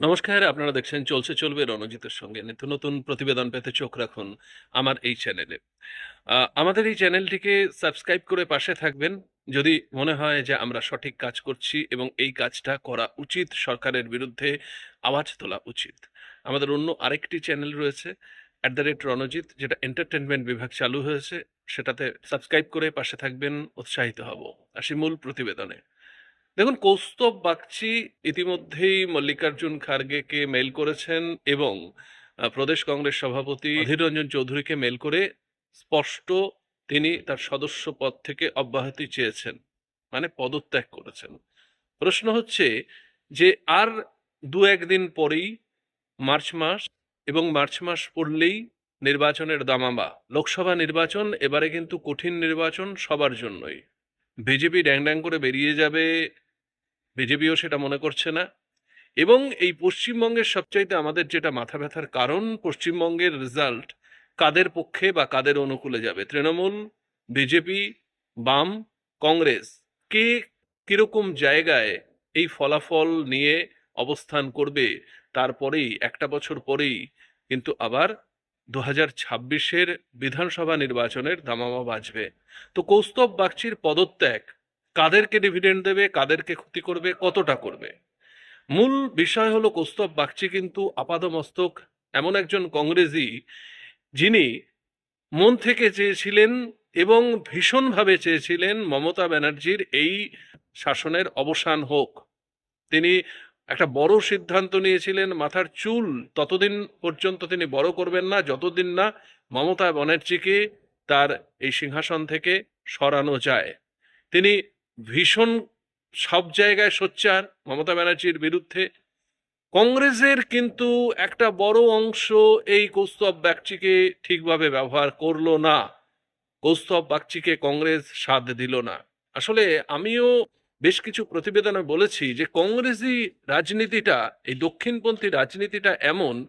নমস্কার, আপনারা দেখছেন চলছে চলবে রণজিতের সঙ্গে। নিত্য নতুন প্রতিবেদন পেতে চোখ রাখুন আমার এই চ্যানেলে। আমাদের এই চ্যানেলটিকে সাবস্ক্রাইব করে পাশে থাকবেন। যদি মনে হয় যে আমরা সঠিক কাজ করছি এবং এই কাজটা করা উচিত, সরকারের বিরুদ্ধে আওয়াজ তোলা উচিত। আমাদের অন্য আরেকটি চ্যানেল রয়েছে অ্যাট দ্য রেট রণজিৎ, যেটা এন্টারটেনমেন্ট বিভাগ চালু হয়েছে। সেটাতে সাবস্ক্রাইব করে পাশে থাকবেন, উৎসাহিত হব। আসি মূল প্রতিবেদনে। দেখুন, কৌস্তব বাগচি ইতিমধ্যেই মল্লিকার্জুন খার্গেকে মেল করেছেন এবং প্রদেশ কংগ্রেস সভাপতি অধীর রঞ্জন চৌধুরীকে মেল করে স্পষ্ট তিনি তার সদস্য পদ থেকে অব্যাহতি চেয়েছেন মানে পদত্যাগ করেছেন। প্রশ্ন হচ্ছে যে, আর দু একদিন পরেই মার্চ মাস এবং মার্চ মাস পড়লেই নির্বাচনের দামামা। লোকসভা নির্বাচন, এবারে কিন্তু কঠিন নির্বাচন সবার জন্যই। বিজেপি ড্যাং ড্যাং করে বেরিয়ে যাবে বিজেপিও সেটা মনে করছে না। এবং এই পশ্চিমবঙ্গের সবচাইতে আমাদের যেটা মাথা ব্যথার কারণ, পশ্চিমবঙ্গের রেজাল্ট কাদের পক্ষে বা কাদের অনুকূলে যাবে? তৃণমূল, বিজেপি, বাম, কংগ্রেস, কে কীরকম জায়গায় এই ফলাফল নিয়ে অবস্থান করবে তারপরেই, একটা বছর পরেই কিন্তু আবার দু হাজার ছাব্বিশের বিধানসভা নির্বাচনের দামামা বাজবে। তো কৌস্তব বাগচির পদত্যাগ কাদেরকে ডিভিডেন্ড দেবে, কাদেরকে ক্ষতি করবে, কতটা করবে? মূল বিষয় হলো কৌস্তব বাগচি কিন্তু আপাদমস্তক এমন একজন কংগ্রেসই যিনি মন থেকে চেয়েছিলেন এবং ভীষণভাবে চেয়েছিলেন মমতা ব্যানার্জির এই শাসনের অবসান হোক। তিনি একটা বড় সিদ্ধান্ত নিয়েছিলেন, মাথার চুল ততদিন পর্যন্ত তিনি বড় করবেন না, যতদিন না মমতা ব্যানার্জিকে তার এই সিংহাসন থেকে সরানো যায়। তিনি ভীষণ সব জায়গায় সোচ্চার মমতা ব্যানার্জির বিরুদ্ধে। কংগ্রেসের কিন্তু একটা বড় অংশ এই কৌস্তব বাগচিকে ঠিকভাবে ব্যবহার করল না। কৌস্তব বাগচিকে কংগ্রেস সাথ দিল না। আসলে আমিও বেশ কিছু প্রতিবেদনে বলেছি যে কংগ্রেসি রাজনীতিটা, এই দক্ষিণপন্থী রাজনীতিটা এমন,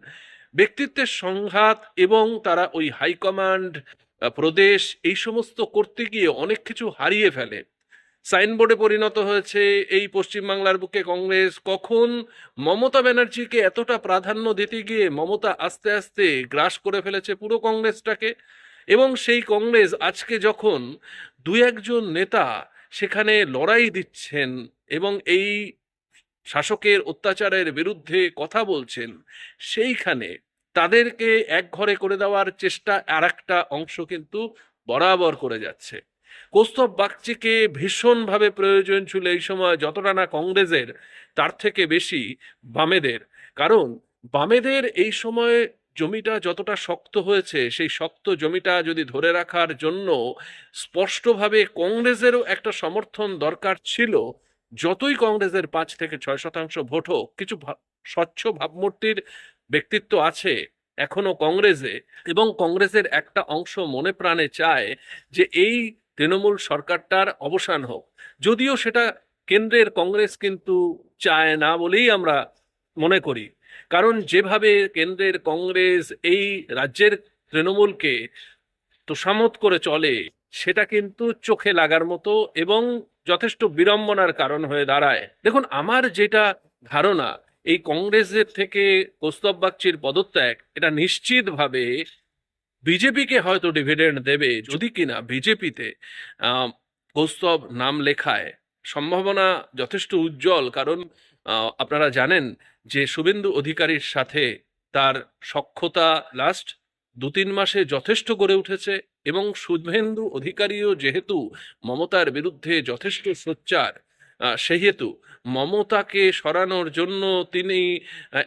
ব্যক্তিত্বের সংঘাত এবং তারা ওই হাইকমান্ড প্রদেশ এই সমস্ত করতে গিয়ে অনেক কিছু হারিয়ে ফেলে। সাইনবোর্ডে পরিণত হয়েছে এই পশ্চিমবাংলার বুকে কংগ্রেস। কখন মমতা ব্যানার্জিকে এতটা প্রাধান্য দিতে গিয়ে মমতা আস্তে আস্তে গ্রাস করে ফেলেছে পুরো কংগ্রেসটাকে, এবং সেই কংগ্রেস আজকে যখন দু একজন নেতা সেখানে লড়াই দিচ্ছেন এবং এই শাসকের অত্যাচারের বিরুদ্ধে কথা বলছেন, সেইখানে তাদেরকে এক ঘরে করে দেওয়ার চেষ্টা আর একটা অংশ কিন্তু বরাবর করে যাচ্ছে। কৌস্তব বাগচিকে ভীষণভাবে প্রয়োজন ছিল এই সময় যতটা না কংগ্রেসের, তার থেকে বেশি বামেদের। কারণ বামেদের এই সময় জমিটা যতটা শক্ত হয়েছে, সেই শক্ত জমিটা যদি ধরে রাখার জন্য স্পষ্টভাবে কংগ্রেসেরও একটা সমর্থন দরকার ছিল, যতই কংগ্রেসের পাঁচ থেকে ছয় শতাংশ ভোট হোক, কিছু স্বচ্ছ ভাবমূর্তির ব্যক্তিত্ব আছে এখনও কংগ্রেসে। এবং কংগ্রেসের একটা অংশ মনে প্রাণে চায় যে এই তৃণমূল সরকারটার অবসান হোক। যদিও সেটা কেন্দ্রের কংগ্রেস কিন্তু চায় না বলেই আমরা মনে করি। কারণ যেভাবে কেন্দ্রের কংগ্রেস এই রাজ্যের তৃণমূলকে তোষামত করে চলে, সেটা কিন্তু চোখে লাগার মতো এবং যথেষ্ট বিড়ম্বনার কারণ হয়ে দাঁড়ায়। দেখুন, আমার যেটা ধারণা, এই কংগ্রেসের থেকে কৌস্তব বাগচির পদত্যাগ, এটা নিশ্চিতভাবে বিজেপিকে হয়তো ডিভিডেন্ড দেবে যদি কিনা বিজেপিতে কৌস্তব নাম লেখায়। সম্ভাবনা যথেষ্ট উজ্জ্বল, কারণ আপনারা জানেন যে শুভেন্দু অধিকারীর সাথে তার সক্ষতা লাস্ট দু তিন মাসে যথেষ্ট গড়ে উঠেছে এবং শুভেন্দু অধিকারীও যেহেতু মমতার বিরুদ্ধে যথেষ্ট সোচ্চার সেহেতু মমতাকে সরানোর জন্য তিনি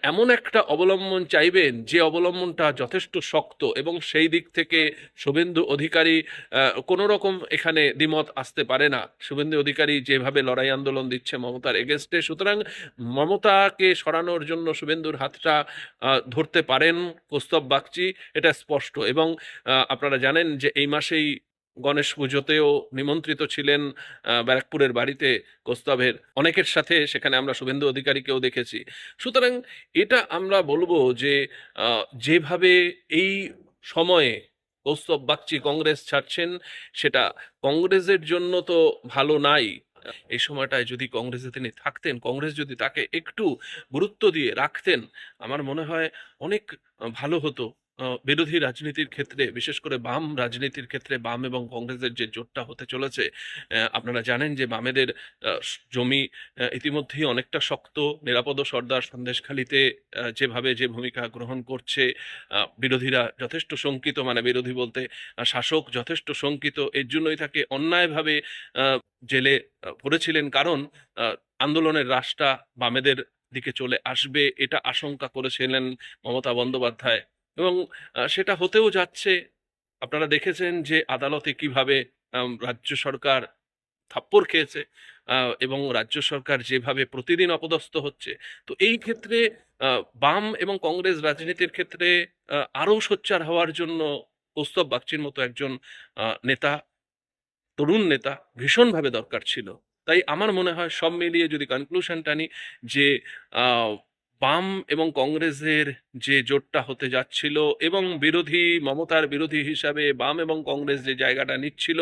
এমন একটা অবলম্বন চাইবেন যে অবলম্বনটা যথেষ্ট শক্ত এবং সেই দিক থেকে শুভেন্দু অধিকারী কোনো রকম এখানে দ্বিমত আসতে পারে না। শুভেন্দু অধিকারী যেভাবে লড়াই আন্দোলন দিচ্ছে মমতার এগেনস্টে সুতরাং মমতাকে সরানোর জন্য শুভেন্দুর হাতটা ধরতে পারেন কৌস্তব বাগচি, এটা স্পষ্ট এবং আপনারা জানেন যে এই মাসেই গণেশ পুজোতেও নিমন্ত্রিত ছিলেন ব্যারাকপুরের বাড়িতে কৌস্তবের অনেকের সাথে সেখানে আমরা শুভেন্দু অধিকারীকেও দেখেছি সুতরাং এটা আমরা বলব যে যেভাবে এই সময়ে কৌস্তব বাগচি কংগ্রেস ছাড়ছেন সেটা কংগ্রেসের জন্য তো ভালো নাই এই সময়টায় যদি কংগ্রেসে তিনি থাকতেন, কংগ্রেস যদি তাকে একটু গুরুত্ব দিয়ে রাখতেন, আমার মনে হয় অনেক ভালো হতো। বিরোধী রাজনীতির ক্ষেত্রে বিশেষ করে বাম রাজনীতির ক্ষেত্রে বাম এবং কংগ্রেসের যে জোটটা হতে চলেছে, আপনারা জানেন যে বামেদের জমি ইতিমধ্যেই অনেকটা শক্ত। নিরাপদ সর্দার সন্দেশখালিতে যেভাবে যে ভূমিকা গ্রহণ করছে, বিরোধীরা যথেষ্ট শঙ্কিত মানে বিরোধী বলতে শাসক যথেষ্ট শঙ্কিত। এর জন্যই তাকে অন্যায়ভাবে জেলে পড়েছিলেন কারণ আন্দোলনের রাশটা বামেদের দিকে চলে আসবে এটা আশঙ্কা করেছিলেন মমতা বন্দ্যোপাধ্যায় এবং সেটা হতেও যাচ্ছে। আপনারা দেখেছেন যে আদালতে কীভাবে রাজ্য সরকার থাপ্পড় খেয়েছে এবং রাজ্য সরকার যেভাবে প্রতিদিন অপদস্থ হচ্ছে। তো এই ক্ষেত্রে বাম এবং কংগ্রেস রাজনীতির ক্ষেত্রে আরও সোচ্চার হওয়ার জন্য কৌস্তব বাগচির মতো একজন নেতা, তরুণ নেতা ভীষণভাবে দরকার ছিল। তাই আমার মনে হয় সব মিলিয়ে যদি কনক্লুশন টানি যে বাম এবং কংগ্রেসের যে জোটটা হতে যাচ্ছিল এবং বিরোধী মমতার বিরোধী হিসাবে বাম এবং কংগ্রেস যে জায়গাটা নিচ্ছিল,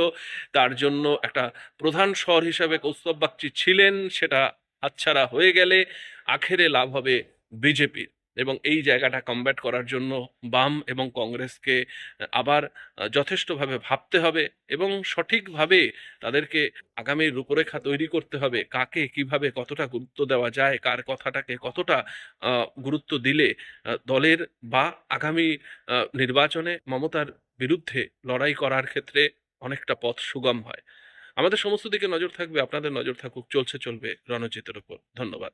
তার জন্য একটা প্রধান শহর হিসাবে কৌস্তব বাগচি ছিলেন। সেটা হাতছাড়া হয়ে গেলে আখেরে লাভ হবে বিজেপির এবং এই জায়গাটা কমব্যাট করার জন্য বাম এবং কংগ্রেসকে আবার যথেষ্টভাবে ভাবতে হবে এবং সঠিকভাবে তাদেরকে আগামীর রূপরেখা তৈরি করতে হবে। কাকে কীভাবে কতটা গুরুত্ব দেওয়া যায়, কার কথাটাকে কতটা গুরুত্ব দিলে দলের বা আগামী নির্বাচনে মমতার বিরুদ্ধে লড়াই করার ক্ষেত্রে অনেকটা পথ সুগম হয়। আমাদের সমস্ত দিকে নজর থাকবে, আপনাদের নজর থাকুক চলছে চলবে রণজিতের উপর। ধন্যবাদ।